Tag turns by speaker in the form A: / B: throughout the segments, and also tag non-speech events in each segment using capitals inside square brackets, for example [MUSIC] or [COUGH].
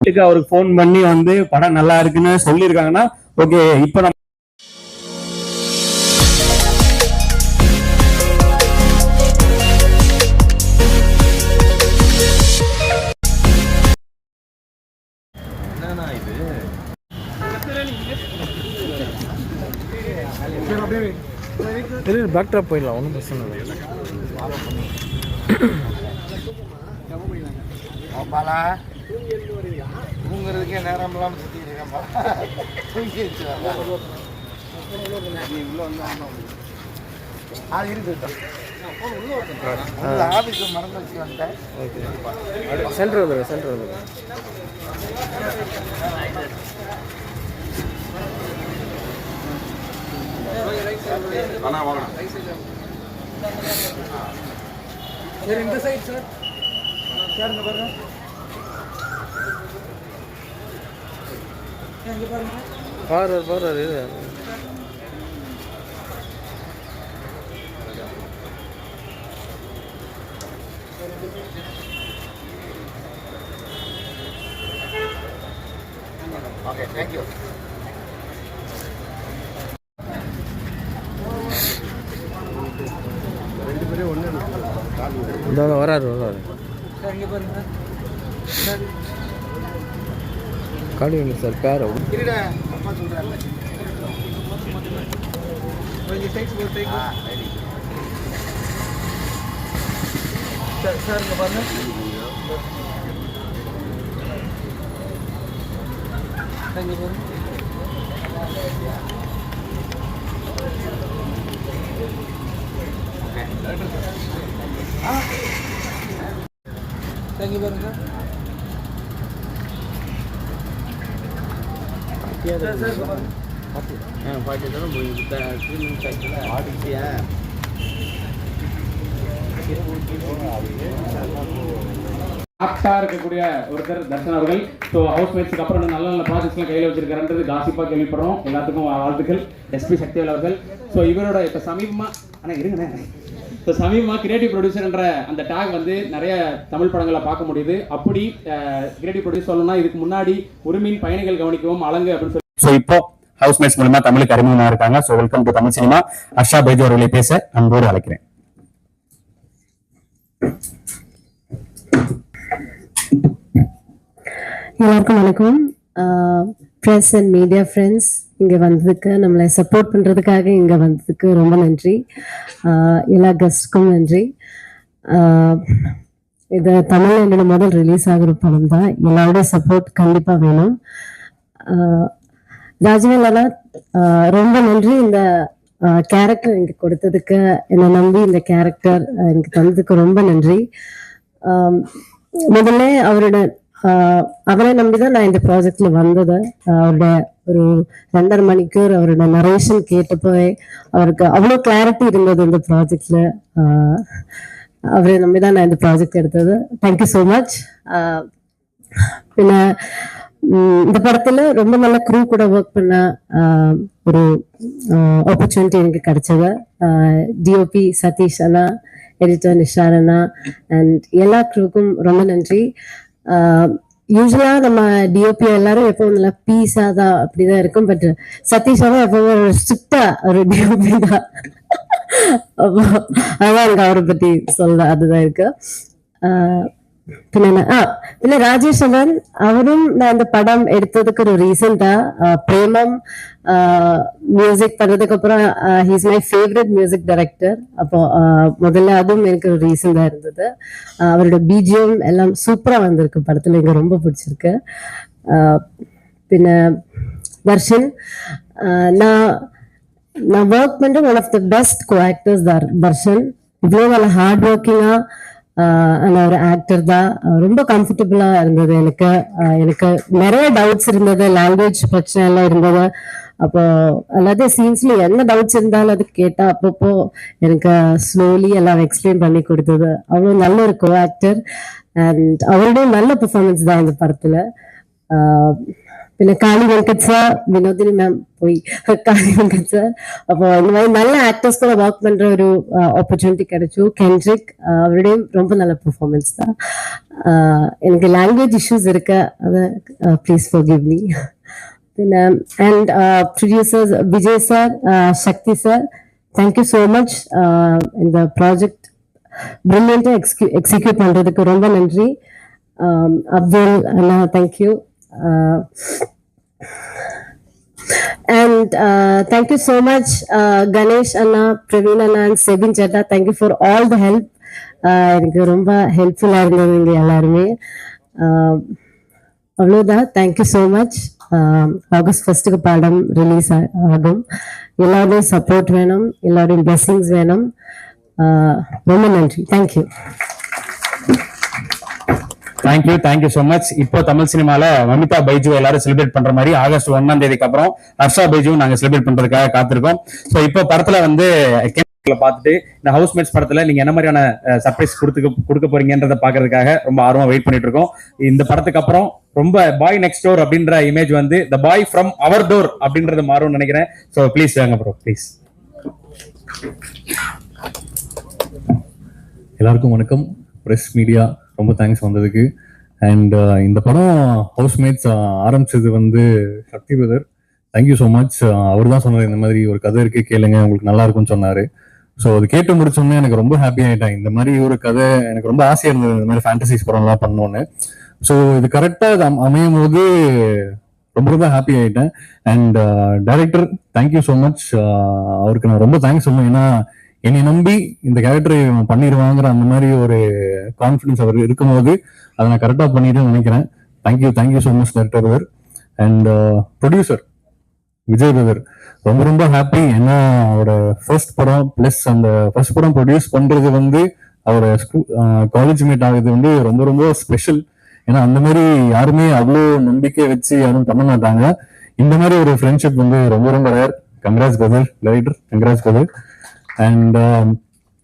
A: வீட்டுக்கு அவருக்கு ஃபோன் பண்ணி வந்து படம் நல்லா இருக்குன்னு சொல்லியிருக்காங்கன்னா ஓகே இப்போ நம்ம
B: பேக் ட்ராப் போயிடலாம் ஒன்றும் பிரச்சனை இல்லை.
C: பாலா தூங்குறதுக்கே நேரம் இல்லாம சுத்திட்டு இருக்கேன்பா தூங்கிடுச்சு நீ உள்ள வந்து அது இருக்கு உள்ள ஆபீஸ் மறந்து வச்சு வந்தேன்
B: ஓகே சென்டர் வந்துடுங்க சென்டர் வந்துடுங்க
C: சரி இந்த சைடு சார் சார் இந்த பாருங்க. இங்க பாருங்க
B: பாரு பாரு இது
C: ஓகே தேங்க்யூ
B: இந்த வராரு. வராரு
C: சார் இங்க சார்
B: பேர்?
C: இருடா அப்பா சார் சார் இங்க பாருங்க. சார், பாருங்க.
A: இருக்கக்கூடிய ஒருத்தர் தர்ஷன் அவர்கள். ஸோ ஹவுஸ் மேட்ஸ்க்கு அப்புறம் நல்ல நல்ல ப்ராஜெக்ட்ஸ்லாம் கையில் வச்சிருக்காருன்றது காசிப்பாக கேள்விப்படுறோம். எல்லாத்துக்கும் வாழ்த்துக்கள். எஸ்பி சக்திவேல் அவர்கள். ஸோ இவரோட இப்போ சமீபமாக ஆனால் இருங்கண்ணே. ஸோ சமீபமாக கிரியேட்டிவ் ப்ரொடியூசர்ன்ற அந்த டேக் வந்து நிறைய தமிழ் படங்களை பார்க்க முடியுது. அப்படி கிரியேட்டிவ் ப்ரொடியூஸ் சொல்லணும்னா இதுக்கு முன்னாடி உரிமையின் பயணிகள் கவனிக்கவும் அலங்கு அப்படின்னு சொல்லி ஸோ இப்போ ஹவுஸ் மேட்ஸ் மூலமா தமிழுக்கு அறிமுகமா இருக்காங்க. So welcome to Tamil cinema. Harsha Baiju அவர்களை பேச அன்போடு அழைக்கிறேன்.
D: எல்லாருக்கும் வணக்கம். ப்ரெஸ் அண்ட் மீடியா ஃப்ரெண்ட்ஸ் இங்கே வந்ததுக்கு நம்மளை சப்போர்ட் பண்ணுறதுக்காக இங்கே வந்ததுக்கு ரொம்ப நன்றி. எல்லா கெஸ்ட்டுக்கும் நன்றி. இது தமிழ் என்னோட முதல் ரிலீஸ் ஆகிற படம் தான் எல்லாரோட சப்போர்ட் கண்டிப்பாக வேணும் ராஜவேலனா ரொம்ப நன்றி இந்த கேரக்டர் எனக்கு கொடுத்ததுக்கு. என்னை நம்பி இந்த கேரக்டர் எனக்கு தந்ததுக்கு ரொம்ப நன்றி. முதல்ல அவரோட அவரை அவரை நம்பிதான் நான் இந்த ப்ராஜெக்ட்ல வந்தது. அவரோட ஒரு ரெண்டரை மணிக்கூர் அவரோட நரேஷன் கேட்டப்போ அவருக்கு அவ்வளோ கிளாரிட்டி இருந்தது இந்த ப்ராஜெக்ட்ல அவரை நம்பிதான் நான் இந்த ப்ராஜெக்ட் எடுத்தது. தேங்க்யூ ஸோ மச் பின்ன இந்த படத்துல ரொம்ப நல்ல க்ரூ கூட ஒர்க் பண்ண ஒரு ஆப்பர்ச்சுனிட்டி எனக்கு கிடைச்சது. டிஓபி சதீஷ் அண்ணா எடிட்டர் நிஷார் அண்ணா அண்ட் எல்லா க்ரூக்கும் ரொம்ப நன்றி. யூஸ்வலா நம்ம டிஓபி எல்லாரும் எப்பவும் நல்லா பீஸா தான் அப்படிதான் இருக்கும் பட் சதீஷாவும் எப்பவும் ஒரு ஸ்ட்ரிக்டா ஒரு டிஓபி தான். அதான் எனக்கு அவரை பத்தி சொல்ல அதுதான் இருக்கு. பின்ன என்ன? பின்ன ராஜேஷ் அவன் அவரும் நான் இந்த படம் எடுத்ததுக்கு ஒரு ரீசெண்டா பிரேமம் மியூசிக் பண்ணதுக்கு அப்புறம் he's my favourite music director அப்போ முதல்ல அதுவும் எனக்கு ஒரு ரீசன் தான் இருந்தது. அவரோட பிஜிஎம் எல்லாம் சூப்பரா வந்திருக்கு படத்துல எனக்கு ரொம்ப பிடிச்சிருக்கு. பின்ன தர்ஷன் நான் நான் ஒர்க் பண்ற one of the best co actors Darshan. இவ்வளோ நல்ல ஹார்ட் ஒர்க்கிங்காக ஆனால் ஒரு ஆக்டர் தான் ரொம்ப கம்ஃபர்டபுளாக இருந்தது எனக்கு. எனக்கு நிறைய டவுட்ஸ் இருந்தது. லாங்குவேஜ் பிரச்சனை எல்லாம் இருந்தது. அப்போ அல்லாத சீன்ஸ்ல என்ன டவுட்ஸ் இருந்தாலும் அது கேட்டா அப்பப்போ எனக்கு ஸ்லோலி எல்லாம் எக்ஸ்பிளைன் பண்ணி கொடுத்தது. அவ்வளோ நல்ல ஒரு கோ ஆக்டர் அண்ட் அவருடைய நல்ல பெர்ஃபார்மன்ஸ் தான் இந்த படத்துல. പിന്നെ കാളി വെങ്കറ്റ് സാർ വിനോദിനി മാം പോയി കാളി വെങ്കറ്റ് സാർ അപ്പോൾ இந்த மாதிரி நல்ல ஆக்டர்ஸ் கூட ஒர்க் பண்ற ஒரு ஆப்பர்ச்சுனிட்டி கிடைச்சும் கென்ட்ரிக் அவருடையும் ரொம்ப நல்ல பெர்ஃபார்மன்ஸ் தான் எனக்கு லாங்குவேஜ் இஷ்யூஸ் இருக்கு அதை ப்ளீஸ் ஃபார் கிவ் மீ പിന്നെ and producers Vijay sir Shakti sir thank you so much എന്താ ப்ராஜெக்ட் ப்ரில்லியண்டாக எக்ஸ்க்யூ எக்ஸிக்யூட் பண்ணுறதுக்கு ரொம்ப நன்றி அப்துல் அண்ணா thank you and thank you so much Ganesh Anna Praveen Anna and Sebin Chatta thank you for all the help எனக்கு ரொம்ப ஹெல்ப்ஃபுல்லாக இருந்தது இங்கே எல்லாருமே. Uh, அவ்வளோதான் thank you so much August ஃபர்ஸ்ட்டுக்கு படம் ரிலீஸ் ஆகும். எல்லாருடைய சப்போர்ட் வேணும். எல்லாருடைய பிளெஸிங்ஸ் வேணும். Uh, ரொம்ப நன்றி. Thank you
A: thank you thank you so much இப்போ தமிழ் சினிமால மமிதா பைஜு எல்லாரும் செலிப்ரேட் பண்ற மாதிரி ஆகஸ்ட் ஒன்னாம் தேதிக்கு அப்புறம் ஹர்ஷா பைஜு நாங்க செலிப்ரேட் பண்றதுக்காக காத்திருக்கோம். சோ இப்போ படத்துல வந்து பார்த்துட்டு இந்த ஹவுஸ்மேட்ஸ் படத்துல நீங்க என்ன மாதிரியான சர்ப்ரைஸ் கொடுத்து கொடுக்க போறீங்கன்றத பாக்குறதுக்காக ரொம்ப ஆர்வமா வெயிட் பண்ணிட்டு இருக்கோம். இந்த படத்துக்கு அப்புறம் ரொம்ப பாய் நெக்ஸ்ட் டோர் அப்படின்ற இமேஜ் வந்து த பாய் ஃப்ரம் அவர் டோர் அப்படின்றது மாறும்னு நினைக்கிறேன். சோ ப்ளீஸ் வாங்க ப்ரோ ப்ளீஸ்
E: எல்லாருக்கும் வணக்கம். ப்ரெஸ் மீடியா ரொம்ப தேங்க்ஸ் வந்ததுக்கு. அண்ட் uh, இந்த படம் ஹவுஸ்மேட்ஸ் uh, ஆரம்பிச்சது வந்து Shakti brother. Thank you so much அவர் தான் சொன்னார் இந்த மாதிரி ஒரு கதை இருக்கு கேளுங்க உங்களுக்கு நல்லா இருக்கும்னு சொன்னாரு. ஸோ அது கேட்டு முடிச்சோடனே எனக்கு ரொம்ப ஹாப்பி ஆயிட்டேன். இந்த மாதிரி ஒரு கதை எனக்கு ரொம்ப ஆசையா இருந்தது இந்த மாதிரி ஃபேண்டசிஸ் படம்லாம் பண்ணோன்னு. ஸோ இது கரெக்டாக அமையும் போது ரொம்ப ரொம்ப ஹாப்பி ஆயிட்டேன். And director thank you so much அவருக்கு நான் ரொம்ப தேங்க்ஸ் சொல்லுவேன் ஏன்னா என்னை நம்பி இந்த கேரக்டரை பண்ணிடுவாங்கிற அந்த மாதிரி ஒரு கான்ஃபிடன்ஸ் அவர் இருக்கும்போது அதை நான் கரெக்டாக பண்ணிட்டேன்னு நினைக்கிறேன். Thank you thank you so much director our and producer Vijay brother ரொம்ப ரொம்ப ஹாப்பி ஏன்னா அவரோட ஃபர்ஸ்ட் படம் ப்ளஸ் அந்த ஃபர்ஸ்ட் படம் ப்ரொடியூஸ் பண்ணுறது வந்து அவரோட ஸ்கூல் காலேஜ் மேட் ஆகுது வந்து ரொம்ப ரொம்ப ஸ்பெஷல் ஏன்னா அந்த மாதிரி யாருமே அவ்வளோ நம்பிக்கை வச்சு யாரும் பண்ண மாட்டாங்க. இந்த மாதிரி ஒரு ஃப்ரெண்ட்ஷிப் வந்து ரொம்ப ரொம்ப ரேர் கங்கராஜ் கதர் ரைடர் கங்கராஜ் கதர் அண்ட்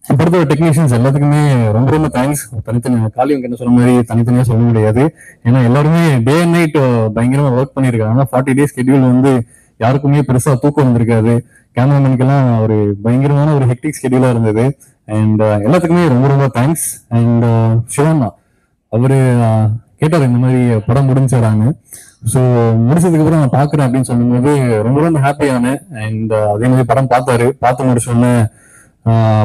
E: படத்தோட டெக்னீஷியன்ஸ் எல்லாத்துக்குமே ரொம்ப ரொம்ப தேங்க்ஸ் தனித்தனி காளியம் என்ன சொன்ன மாதிரி தனித்தனியாக சொல்ல முடியாது. ஏன்னா எல்லாருமே டே அண்ட் நைட் uh, பயங்கரமாக ஒர்க் பண்ணியிருக்காங்க ஃபார்ட்டி டேஸ் ஸ்கெடியூல் வந்து யாருக்குமே பெருசாக தூக்கம் வந்திருக்காது. கேமராமேனுக்கெல்லாம் ஒரு பயங்கரமான ஒரு ஹெக்டிக் ஸ்கெடியூலா இருந்தது. அண்ட் uh, எல்லாத்துக்குமே ரொம்ப ரொம்ப தேங்க்ஸ் அண்ட் uh, சிவண்ணா அவர் கேட்டார் இந்த மாதிரி படம் முடிஞ்சிடறாங்க ஸோ முடிச்சதுக்கு அப்புறம் நான் பார்க்குறேன் அப்படின்னு சொல்லும்போது ரொம்ப ரொம்ப ஹாப்பியானேன் அண்ட் அதே மாதிரி படம் பார்த்தாரு. பார்த்து முடிச்சோன்னே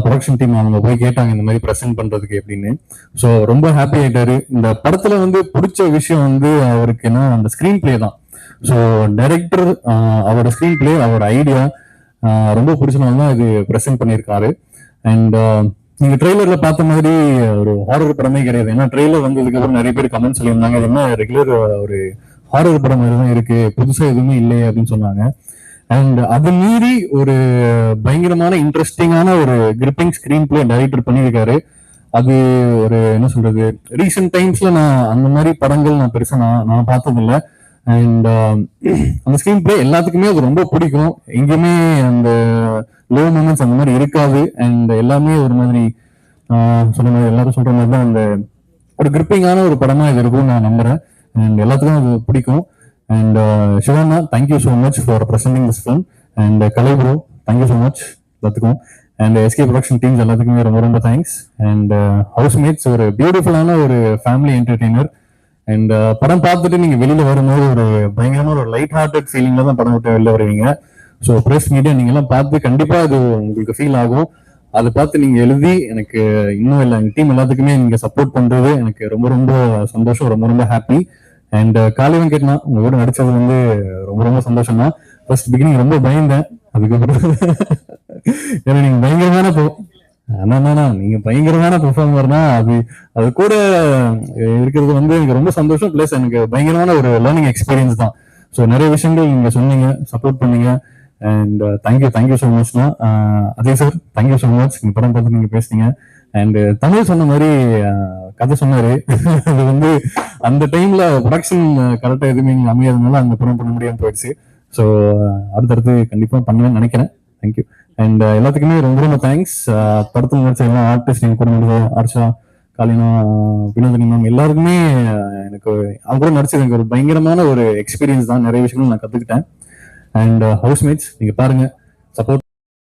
E: ப்ரொடக்ஷன் டீம் அவங்க போய் கேட்டாங்க இந்த மாதிரி ப்ரெசென்ட் பண்றதுக்கு எப்படின்னு. ஸோ ரொம்ப ஹாப்பி ஆயிட்டாரு. இந்த படத்துல வந்து பிடிச்ச விஷயம் வந்து அவருக்கு என்ன அந்த ஸ்கிரீன் பிளே தான். ஸோ டைரக்டர் அவரோட ஸ்கிரீன் பிளே அவரோட ஐடியா ரொம்ப பிடிச்சனால தான் இது ப்ரெசென்ட் பண்ணியிருக்காரு. அண்ட் நீங்க ட்ரெய்லர்ல பார்த்த மாதிரி ஒரு ஹாரர் படமே கிடையாது. ஏன்னா ட்ரெய்லர் வந்ததுக்கு அப்புறம் நிறைய பேர் கமெண்ட் சொல்லியிருந்தாங்க. என்ன ரெகுலர் ஒரு ஹாரர் படம் மாதிரி தான் இருக்கு. புதுசா எதுவுமே இல்லையே அப்படின்னு சொன்னாங்க. அண்ட் அது மீறி ஒரு பயங்கரமான இன்ட்ரெஸ்டிங்கான ஒரு கிரிப்பிங் ஸ்கிரீன் பிளே டைரக்டர் பண்ணியிருக்காரு. அது ஒரு என்ன சொல்றது ரீசெண்ட் டைம்ஸ்ல நான் அந்த மாதிரி படங்கள் நான் பெருசா நான் நான் பார்த்ததில்ல. அண்ட் um, அந்த ஸ்கிரீன் பிளே எல்லாத்துக்குமே அது ரொம்ப பிடிக்கும். எங்கேயுமே அந்த லோ மூமெண்ட்ஸ் அந்த மாதிரி இருக்காது. அண்ட் எல்லாமே ஒரு மாதிரி ஆஹ் சொன்ன மாதிரி எல்லாரும் சொல்ற மாதிரி தான் அந்த ஒரு கிரிப்பிங்கான ஒரு படமா இது இருக்கும்னு நான் நம்புறேன். அண்ட் எல்லாத்துக்கும் அது பிடிக்கும். And Shivanna thank you so much for presenting this film and Kalai bro thank you so much எல்லாத்துக்கும். அண்ட் எஸ்கே ப்ரொடக்ஷன் டீம்ஸ் எல்லாத்துக்குமே ரொம்ப ரொம்ப தேங்க்ஸ் அண்ட் ஹவுஸ் மேட்ஸ் ஒரு பியூட்டிஃபுல்லான ஒரு ஃபேமிலி என்டர்டெய்னர் அண்ட் படம் பார்த்துட்டு நீங்க வெளியில வரும்போது ஒரு பயங்கரமான ஒரு லைட் ஹார்ட்டட் ஃபீலிங்ல தான் படம் விட்டு வெளில வருவீங்க. ஸோ ப்ரெஸ் மீடியா நீங்க எல்லாம் பார்த்து கண்டிப்பா அது உங்களுக்கு ஃபீல் ஆகும். அதை பார்த்து நீங்க எழுதி எனக்கு இன்னும் இல்லை எங்கள் டீம் எல்லாத்துக்குமே நீங்க சப்போர்ட் பண்றது எனக்கு ரொம்ப ரொம்ப சந்தோஷம் ரொம்ப ரொம்ப ஹாப்பி அண்ட் காலையும் கேட்டா உங்க கூட நடிச்சது வந்து ரொம்ப ரொம்ப சந்தோஷம் தான் ஃபர்ஸ்ட் பிகினிங் ரொம்ப பயந்தேன். அதுக்கப்புறம் [LAUGHS] ஏன்னா நீங்க பயங்கரமான போ- ஆனா நீங்க பயங்கரமான பெர்ஃபார்மர்னா அது அது கூட இருக்கிறது வந்து எனக்கு ரொம்ப சந்தோஷம். பிளஸ் எனக்கு பயங்கரமான ஒரு லேர்னிங் எக்ஸ்பீரியன்ஸ் தான். ஸோ நிறைய விஷயங்கள் நீங்க சொன்னீங்க சப்போர்ட் பண்ணீங்க. And thank you thank you so Machna அதே சார் தேங்க்யூ ஸோ மச் இந்த படம் பார்த்து நீங்க பேசுனீங்க. அண்ட் uh, தமிழ் சொன்ன மாதிரி கதை சொன்னாரு. அது வந்து அந்த டைம்ல ப்ரொடக்ஷன் கரெக்டா எதுவுமே இங்க அமையாதனால அந்த படம் பண்ண முடியாம போயிடுச்சு. ஸோ அடுத்தடுத்து கண்டிப்பா பண்ணுவேன்னு நினைக்கிறேன். தேங்க்யூ அண்ட் uh, எல்லாத்துக்குமே ரொம்ப ரொம்ப தேங்க்ஸ் படத்தில் நடிச்ச எல்லா ஆர்டிஸ்ட் எங்க கூட நடிச்ச ஹர்ஷா காலினா வினோதினி மேம் எல்லாருக்குமே uh, எனக்கு அவங்க கூட நடிச்சது எனக்கு ஒரு பயங்கரமான ஒரு எக்ஸ்பீரியன்ஸ் தான். நிறைய விஷயங்கள் நான் கற்றுக்கிட்டேன் அண்ட் ஹவுஸ்மேட்ஸ் uh, நீங்கள் பாருங்க. சப்போர்ட்